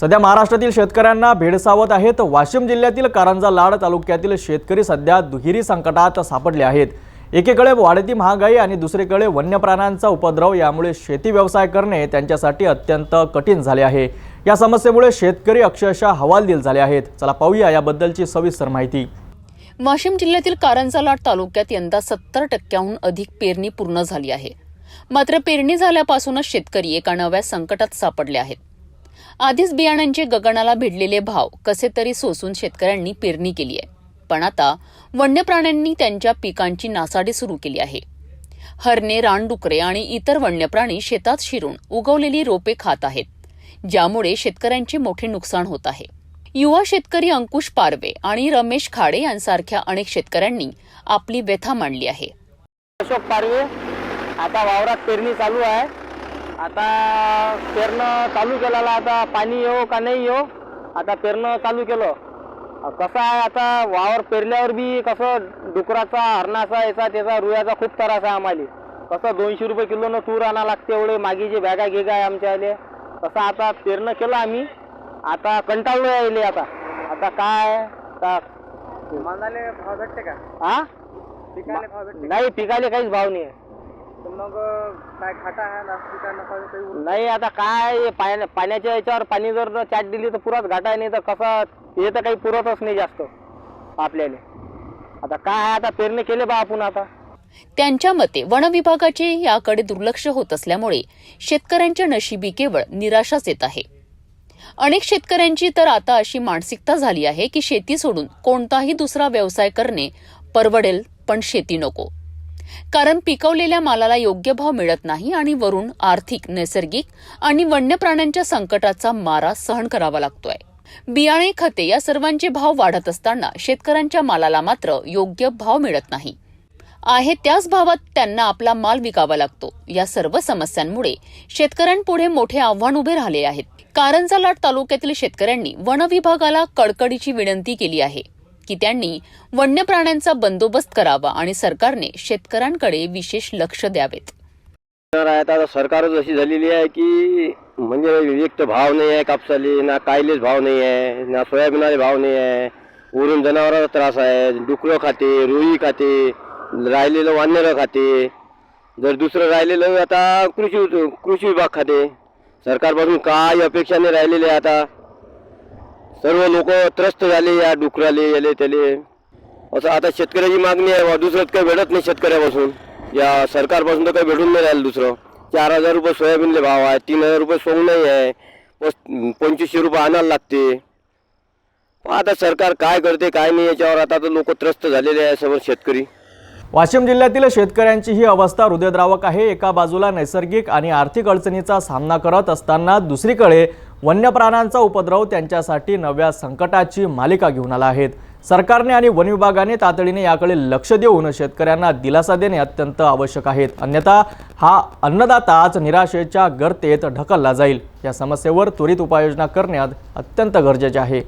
सध्या महाराष्ट्रातील शेतकऱ्यांना भेडसावत आहेत. वाशिम जिल्ह्यातील कारंजा लाड तालुक्यातील शेतकरी सध्या दुहेरी संकटात सापडले आहेत. एकीकडे वाढती महागाई आणि दुसरीकडे वन्य प्राण्यांचा उपद्रव यामुळे शेती व्यवसाय करणे त्यांच्यासाठी अत्यंत कठीण झाले आहे. या समस्येमुळे शेतकरी अक्षरशः हवालदिल झाले आहेत. चला पाहूया याबद्दलची सविस्तर माहिती. वाशिम जिल्ह्यातील कारंजा लाड तालुक्यात यंदा सत्तर टक्क्याहून अधिक पेरणी पूर्ण झाली आहे. मात्र पेरणी झाल्यापासूनच शेतकरी एका नव्या संकटात सापडले आहेत. आधीच बियाण्यांचे गगनाला भिडलेले भाव कसे तरी सोसून शेतकऱ्यांनी पेरणी केली आहे. पण आता वन्य प्राण्यांनी त्यांच्या पिकांची नासाडी सुरू केली आहे. हरणे रानडुकरे आणि इतर वन्य प्राणी शेतात शिरून उगवलेली रोपे खात आहेत ज्यामुळे शेतकऱ्यांचे मोठे नुकसान होत आहे. युवा शेतकरी अंकुश पारवे आणि रमेश खाडे यांसारख्या अनेक शेतकऱ्यांनी आपली व्यथा मांडली आहे. अशोक पारवे आता वावरात पेरणी चालू आहे. आता पेरणं चालू केलेलं आता पाणी येऊ का नाही येऊ आता पेरणं चालू केलं. कसं आहे आता वावर पेरल्यावर बी कसं डुकराचा हरणाचा याचा त्याचा रुयाचा खूप त्रास आहे आम्हाला. कसं दोनशे रुपये किलोनं तूर आणा लागते एवढे. मागीचे बॅगा घेगा आहे आमच्या आले कसं आता पेरणं केलं आम्ही. आता कंटाळलो यायले आता. आता काय? आता मालाले भाव भेटते का? हा पिकाले भाव भेटते नाही पिकाले काहीच भाव नाही. आहे तर मग काय खाटा आहे नफा काही नाही आता काय हे पाण्या पाण्याच्या याच्यावर पाणी जर चाट दिली तर पुराच घाटा आहे नाही तर कसं हे तर काही पुरतच नाही जास्त आपल्याला. आता काय आहे आता पेरणी केले बा आपण आता. त्यांच्या मते वन विभागाचे याकडे दुर्लक्ष होत असल्यामुळे शेतकऱ्यांच्या नशिबी केवळ निराशाच येत आहे. अनेक शेतकऱ्यांची तर आता अशी मानसिकता झाली आहे की शेती सोडून कोणताही दुसरा व्यवसाय करणे परवडेल पण शेती नको. कारण पिकवलेल्या मालाला योग्य भाव मिळत नाही आणि वरून आर्थिक नैसर्गिक आणि वन्य प्राण्यांच्या संकटाचा मारा सहन करावा लागतोय. बियाणे खते या सर्वांचे भाव वाढत असताना शेतकऱ्यांच्या मालाला मात्र योग्य भाव मिळत नाही. आहे त्याच भावात त्यांना आपला माल विकावा लागतो. या सर्व समस्यांमुळे शेतकऱ्यांपुढे मोठे आव्हान उभे राहिले आहेत. कारंजा लाट तालुक्यातील शेतकऱ्यांनी वन विभागाला कडकडीची विनंती केली आहे. की त्यांनी वन्य प्राण्यांचा बंदोबस्त करावा आणि सरकारने शेतकऱ्यांकडे विशेष लक्ष द्यावेत. आता सरकारच अशी झालेली आहे की म्हणजे विविध भाव नाही आहे कापसाले ना कायलेच भाव नाही आहे ना सोयाबीनाले भाव नाही आहे. वरून जनावरांचा त्रास आहे डुकरं खाते रुई खाते राहिलेलं वानरं खाते. जर दुसरं राहिलेलं आता कृषी कृषी विभाग खाते. सरकारपासून काय अपेक्षा नाही राहिलेली आहे आता. सर्व लोक त्रस्त झाले या डुकराले याले त्याले. असं आता शेतकऱ्याची मागणी आहे बा दुसरं काही भेटत नाही शेतकऱ्यापासून. या सरकारपासून तर काही भेटून नाही राहिलं दुसरं. चार हजार रुपये सोयाबीनले भाव आहे तीन हजार रुपये सोंग नाही आहे. पस- पंचवीसशे रुपये आणायला लागते. आता सरकार काय करते काय नाही याच्यावर आता तर लोक त्रस्त झालेले आहे सर्व शेतकरी. वाशिम जिल्ह्यातील शेतकऱ्यांची ही अवस्था हृदयद्रावक आहे. एका बाजूला नैसर्गिक आणि आर्थिक अडचणीचा सामना करत असताना दुसरीकडे वन्य प्राण्यांचा उपद्रव त्यांच्यासाठी नव्या संकटाची मालिका घेऊन आला आहेत सरकारने आणि वन विभागाने तातडीने याकडे लक्ष देऊन शेतकऱ्यांना दिलासा देणे अत्यंत आवश्यक आहेत अन्यथा हा अन्नदाता आज निराशेच्या गर्तेत ढकलला जाईल. या समस्येवर त्वरित उपाययोजना करण्यात अत्यंत गरजेचे आहे.